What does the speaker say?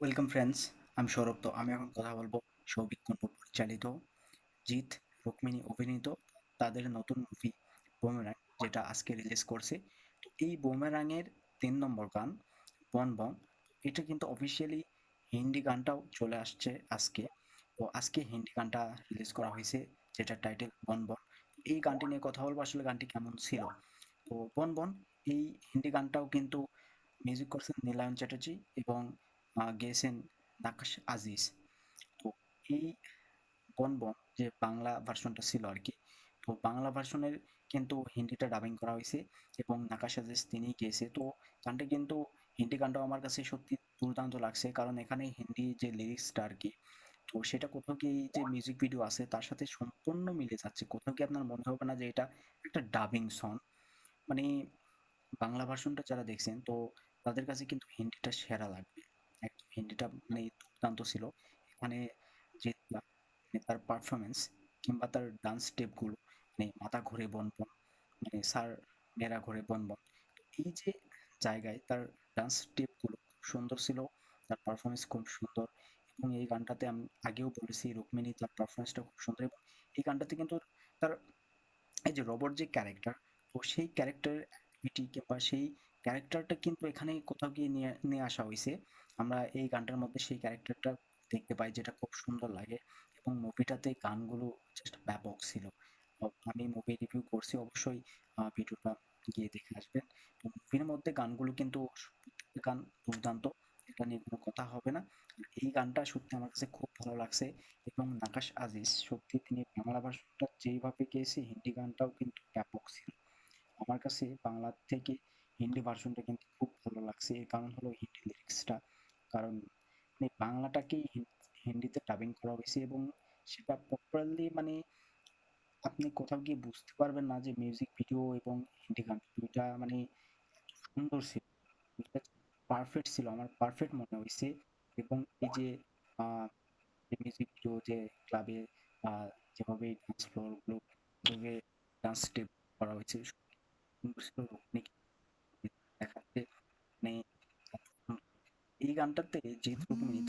Welcome friends আমি সৌরভ তো আমি এখন কথা বলব সৌভিক কুণ্ডু পরিচালিত, জিৎ, রুক্মিণী অভিনীত তাদের নতুন মুভি বুমেরাং যেটা আজকে রিলিজ করছে। তো এই বুমেরাংয়ের তিন নম্বর গান বন বন এটা কিন্তু অফিসিয়ালি হিন্দি গানটাও চলে আসছে আজকে। তো আজকে হিন্দি গানটা রিলিজ করা হয়েছে যেটা টাইটেল বন বন এই গানটি নিয়ে কথা বলব, আসলে গানটি কেমন ছিল? তো বন বন এই হিন্দি গানটাও কিন্তু মিউজিক করছেন নীলায়ন চ্যাটার্জি এবং গেয়েছেন নাকাশ আজিজ। তো এই বন বন যে বাংলা ভার্সনটা ছিল আর কি তো বাংলা ভার্সনের কিন্তু হিন্দিটা ডাবিং করা হয়েছে এবং নাকাশ আজিজ তিনিই গেয়েছে। তো গানটা কিন্তু, হিন্দি গানটাও আমার কাছে সত্যি দুর্দান্ত লাগছে, কারণ এখানে হিন্দি যে লিরিক্সটা আর কি তো সেটা কোথাও কি যে মিউজিক ভিডিও আছে, তার সাথে সম্পূর্ণ মিলে যাচ্ছে। কোথাও কি আপনার মনে হবে না যে এটা একটা ডাবিং সং মানে বাংলা ভার্সনটা যারা দেখছেন, তো তাদের কাছে কিন্তু হিন্দিটা সেরা লাগবে। হিন্দিটা মানে দুর্দান্ত ছিল। এখানে যে মানে তার পারফরমেন্স কিংবা তার ডান্স স্টেপগুলো মানে মাথা ঘুরে বন বন মানে স্যার মেয়েরা ঘুরে বন বন এই যে জায়গায় তার ডান্স স্টেপগুলো খুব সুন্দর ছিল, তার পারফরমেন্স খুব সুন্দর এবং এই গানটাতে আমি আগেও বলেছি, রুক্মিণী তার পারফরমেন্সটা খুব সুন্দর এবং এই গানটাতে কিন্তু তার এই যে রবট যে ক্যারেক্টার তো সেই ক্যারেক্টারের অ্যাক্টিভিটি কিংবা সেই ক্যারেক্টারটা কিন্তু এখানে কোথাও গিয়ে নিয়ে নিয়ে আসা হয়েছে। আমরা এই গানটার মধ্যে সেই ক্যারেক্টারটা দেখতে পাই যেটা খুব সুন্দর লাগে এবং মুভিটাতে গানগুলো জাস্ট ব্যাপক ছিল। আমি মুভি রিভিউ করছি, অবশ্যই ভিডিওটা গিয়ে দেখে আসবেন। মুভির মধ্যে গানগুলো কিন্তু গান দুর্দান্ত, এটা নিয়ে কোনো কথা হবে না। এই গানটা সত্যি আমার কাছে খুব ভালো লাগছে এবং নাকাশ আজিজ, সত্যি তিনি বাংলা ভাষাটা যেইভাবে গেয়েছে, হিন্দি গানটাও কিন্তু ব্যাপক ছিল। আমার কাছে বাংলা থেকে হিন্দি ভার্সনটা কিন্তু খুব ভালো লাগছে। এর কারণ হলো হিন্দি লিরিক্সটা কারণ মানে বাংলাটাকেই হিন্দিতে ডাবিং করা হয়েছে এবং সেটা প্রপারলি মানে আপনি কোথাও গিয়ে বুঝতে পারবেন না যে মিউজিক ভিডিও এবং হিন্দি গান, দুইটা মানে সুন্দর ছিল। পারফেক্ট ছিল, আমার পারফেক্ট মনে হয়েছে। এবং এই যে মিউজিক ভিডিও যে ক্লাবে যেভাবে ডান্স ফ্লোরগুলো ডান্স স্টেপ করা হয়েছে, সুন্দর ছিল। দেখাচ্ছে মানে গানটাতে জিৎ রুক্মিণী